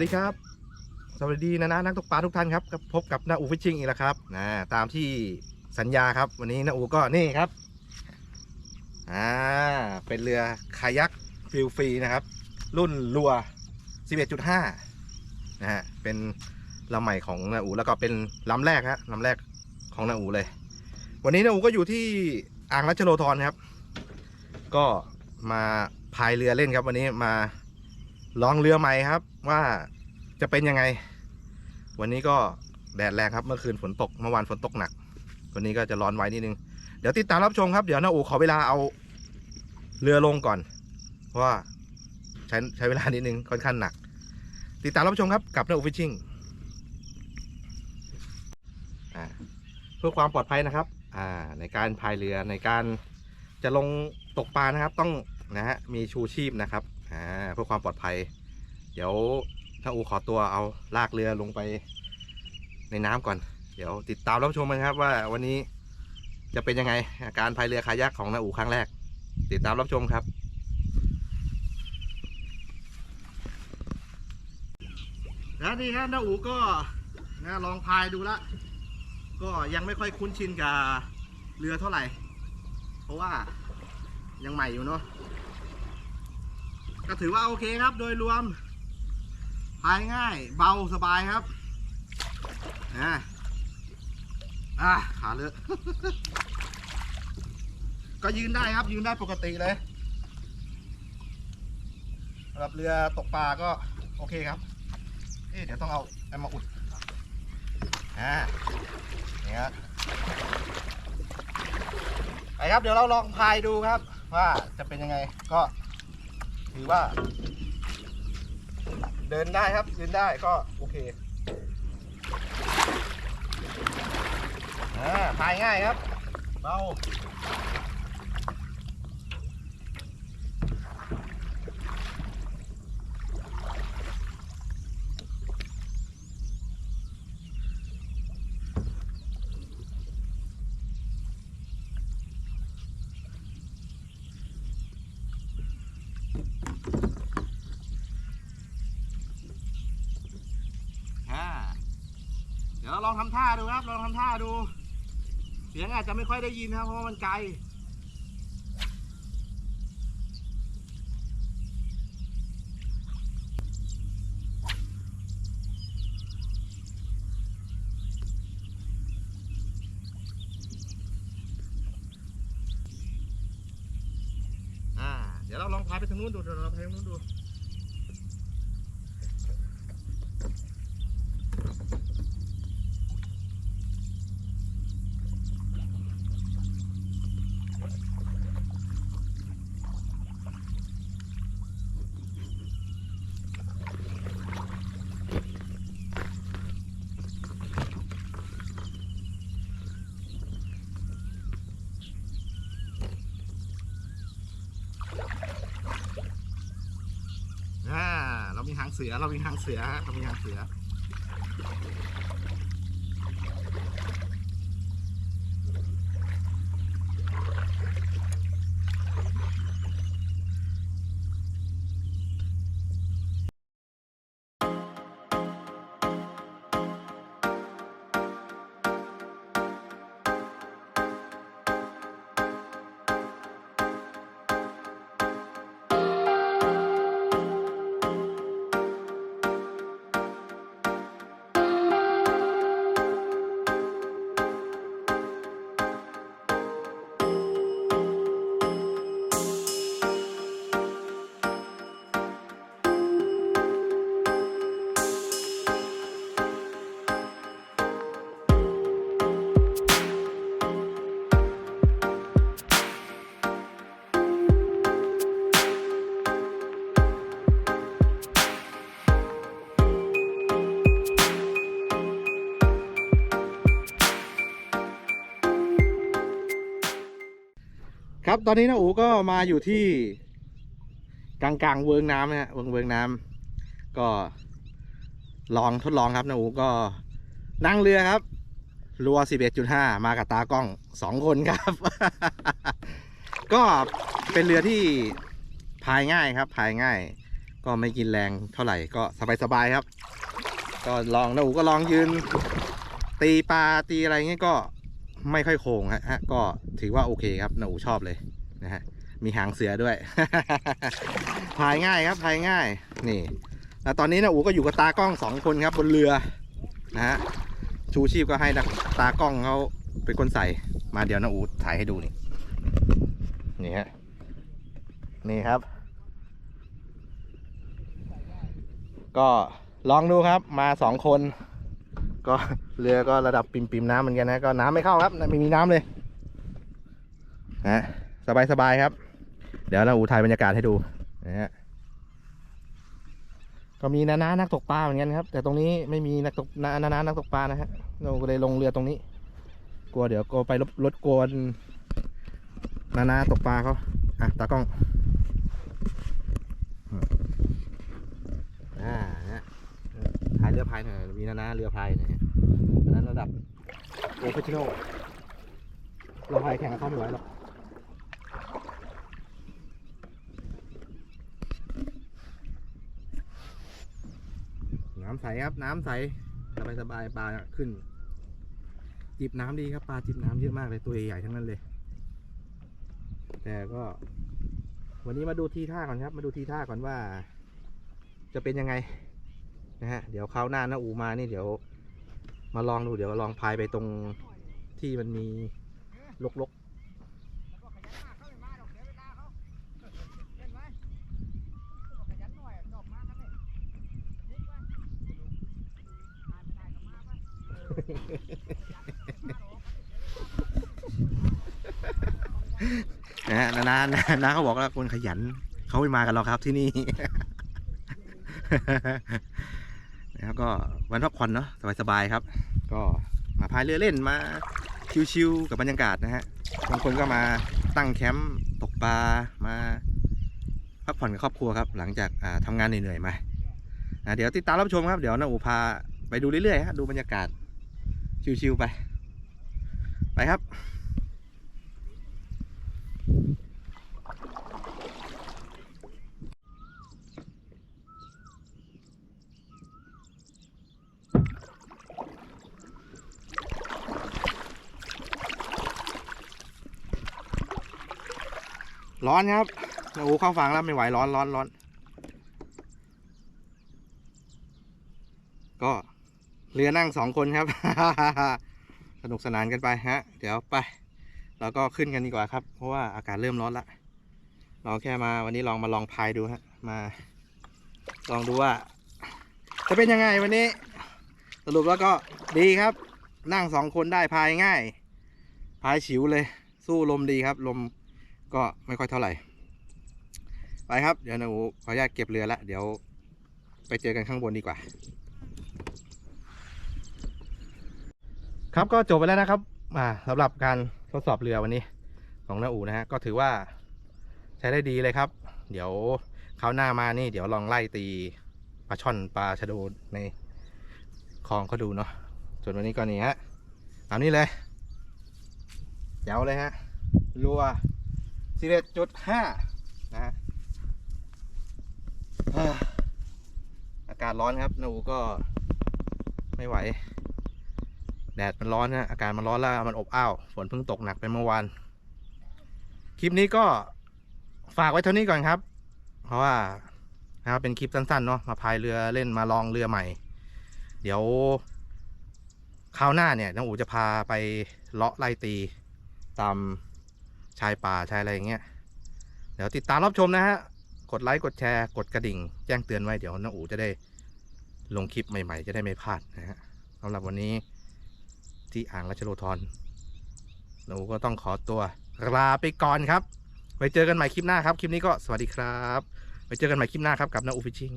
วัสดีครับ สวัสดีนะนะนักตกปลาทุกท่านครับพบกับนาอูฟิชชิ่งอีกแล้วครับนะตามที่สัญญาครับ วันนี้นาอูก็นี่ครับอ่าเป็นเรือคายักฟิลฟรีนะครับ รุ่นรัว 11.5 นะฮะเป็นลำใหม่ของนาอูแล้วก็เป็นลำแรกฮะลำแรกของนาอูเลย วันนี้นาอูก็อยู่ที่อ่างรัชโลธรครับ ก็มาพายเรือเล่นครับ วันนี้มาลองเรือใหม่ครับ ว่าจะเป็นยังไง วันนี้ก็แดดแรงครับ เมื่อคืนฝนตก เมื่อวานฝนตกหนัก วันนี้ก็จะร้อนไว้นิดนึง เดี๋ยวติดตามรับชมครับ เดี๋ยวนาอูขอเวลาเอาเรือลงก่อน เพราะว่าใช้ใช้เวลานิดนึงค่อนข้างหนัก ติดตามรับชมครับกับนาอูฟิชชิ่งเพื่อความปลอดภัยนะครับ อ่า ในการพายเรือในการจะลงตกปลานะครับ ต้องนะฮะมีชูชีพนะครับ อ่า เพื่อความปลอดภัย เดี๋ยวถ้าอูขอตัวเอาลากเรือลงไปในน้ำก่อน เดี๋ยวติดตามรับชมกันครับว่าวันนี้จะเป็นยังไงอาการพายเรือคายักของนาอูครั้งแรก ติดตามรับชมครับ แล้วนี่ครับนาอูก็นะลองพายดูละ ก็ยังไม่ค่อยคุ้นชินกับเรือเท่าไหร่ เพราะว่ายังใหม่อยู่เนาะก็ถือว่าโอเคครับโดยรวม พายง่ายเบาสบายครับอ่าอะขาเลอะก็ยืนได้ครับยืนได้ปกติเลยสำหรับเรือตกปลาก็โอเคครับ เอ๊ะเดี๋ยวต้องเอาเอามาอุดอ่าเนี่ยไปครับเดี๋ยวเราลองพายดูครับ ว่าจะเป็นยังไงก็ถือว่า เดินได้ครับเดินได้ก็โอเคอ่าพายง่ายครับเบาอ่าเดี๋ยวเราล องทำท่าดูครับ ลองทำท่าดู เสียงอาจจะไม่ค่อยได้ยินครับ เพราะว่ามันไกล อ่า เดี๋ยวเราลองพาไปทางนู้นดูเดี๋ยวเราพาไปทางนู้นดู อ่า เรามีหางเสือ เรามีหางเสือเรามีหางเสือ ครับตอนนี้นะอูก็มาอยู่ที่กลางกลางเวิงน้ำนะฮะเวิงเวิงน้ำก็ลองทดลองครับนะอูก็นั่งเรือครับรัว 11.5 มากับตากล้องสองคนครับ ก็เป็นเรือที่พายง่ายครับพายง่าย ก็ไม่กินแรงเท่าไหร่ก็สบายๆครับ ก็ลองนะอูก็ลองยืนตีปลาตีอะไรเงี้ยก็ ไม่ค่อยโค้งฮะก็ถือว่าโอเคครับนะอูชอบเลยนะฮะมีหางเสือด้วยพายง่ายครับพายง่ายนี่แล้วตอนนี้นะอูก็อยู่กับตากล้องสองคนครับบนเรือนะฮะชูชีพก็ให้นักตากล้องเขาเป็นคนใส่มาเดี๋ยวนะอูถ่ายให้ดูนี่นี่ฮะนี่ครับ ก็ลองดูครับมาสองคนก็ เรือก็ระดับปิมปิมๆน้ำเหมือนกันนะ ก็น้ำไม่เข้าครับ ไม่มีน้ำเลยนะสบายสบายๆครับ เดี๋ยวเราอูถ่ายบรรยากาศให้ดูนะฮะก็มีนานานักตกปลาเหมือนกันครับ แต่ตรงนี้ไม่มีนักตกนานานานักตกปลานะฮะเราก็เลยลงเรือตรงนี้ กลัวเดี๋ยวก็ไปรบรถกวนนานาตกปลาเขาอะตากล้องอ่าเนี่ยพายเรือพายหน่อยมีนานาเรือพายหน่อย นั้นระดับโปรเฟชชั่นเราพายแข่งกับเขาไม่ไหวหรอกน้ำใสครับน้ำใสสบายสบายปลาขึ้น จิบน้ำดีครับปลาจิบน้ำเยอะมากเลยตัวใหญ่ทั้งนั้นเลย แต่ก็ วันนี้มาดูทีท่าก่อนครับ มาดูทีท่าก่อนว่า จะเป็นยังไงนะฮะเดี๋ยวคราวหน้านะอูมานี่เดี๋ยว มาลองดูเดี๋ยวลองพายไปตรงที่มันมีลกๆนะฮะนานๆนะเขาบอกว่าคนขยันเขาไม่มากันหรอกครับที่นี่ นะครับก็วันพักผ่อนเนาะสบายๆครับ ก็มาพายเรือเล่นมาชิวๆกับบรรยากาศนะฮะบางคนก็มาตั้งแคมป์ตกปลามาพักผ่อนกับครอบครัวครับ หลังจากอ่าทำงานเหนื่อยๆมาอ่าเดี๋ยวติดตามรับชมครับ เดี๋ยวน้าอูพาไปดูเรื่อยๆฮะดูบรรยากาศชิวๆไป ไปครับ ร้อนครับโอ้เข้าฝังแล้วไม่ไหวร้อนร้อนร้อนก็เรือนั่งสองคนครับ สนุกสนานกันไปฮะ เดี๋ยวไปเราก็ขึ้นกันดีกว่าครับ เพราะว่าอากาศเริ่มร้อนละเราแค่มาวันนี้ลองมาลองพายดูฮะ มา ลองดูว่า จะเป็นยังไงวันนี้ สรุปแล้วก็ดีครับ นั่งสองคนได้พายง่าย พายฉิวเลย สู้ลมดีครับ ลม ก็ไม่ค่อยเท่าไหร่ ไปครับ เดี๋ยวหนูขออนุญาตเก็บเรือละเดี๋ยวไปเจอกันข้างบนดีกว่า ครับก็จบไปแล้วนะครับอ่าสำหรับการทดสอบเรือวันนี้ของน้าอูนะฮะก็ถือว่าใช้ได้ดีเลยครับ เดี๋ยวคราวหน้ามานี่เดี๋ยวลองไล่ตีปลาช่อนปลาชะโดในคลองเขาดูเนาะส่วนวันนี้ก็นี่ฮะตามนี้เลยเจ๋วเลยฮะรัว สิบเอ็ดจุดห้านะฮะอ่าอากาศร้อนครับหนูก็ไม่ไหว แดดมันร้อนนะอากาศมันร้อนแล้วมันอบอ้าวฝนเพิ่งตกหนักไปเมื่อวานคลิปนี้ก็ฝากไว้เท่านี้ก่อนครับ เพราะว่านะครับเป็นคลิปสั้นๆเนาะมาพายเรือเล่นมาลองเรือใหม่ เดี๋ยวคราวหน้าเนี่ยน้องอูจะพาไปเลาะไล่ตีตาม ชายป่าชายอะไรอย่างเงี้ยเดี๋ยวติดตามรับชมนะฮะกดไลค์กดแชร์กดกระดิ่ง แจ้งเตือนไว้เดี๋ยวน้าอูจะได้ลงคลิปใหม่ ๆ จะได้ไม่พลาดนะฮะสำหรับวันนี้ที่อ่างราชโลธรน้าอูก็ต้องขอตัวลาไปก่อนครับไว้เจอกันใหม่คลิปหน้าครับ คลิปนี้ก็สวัสดีครับไว้เจอกันใหม่คลิปหน้าครับกับน้าอูฟิชชิ่ง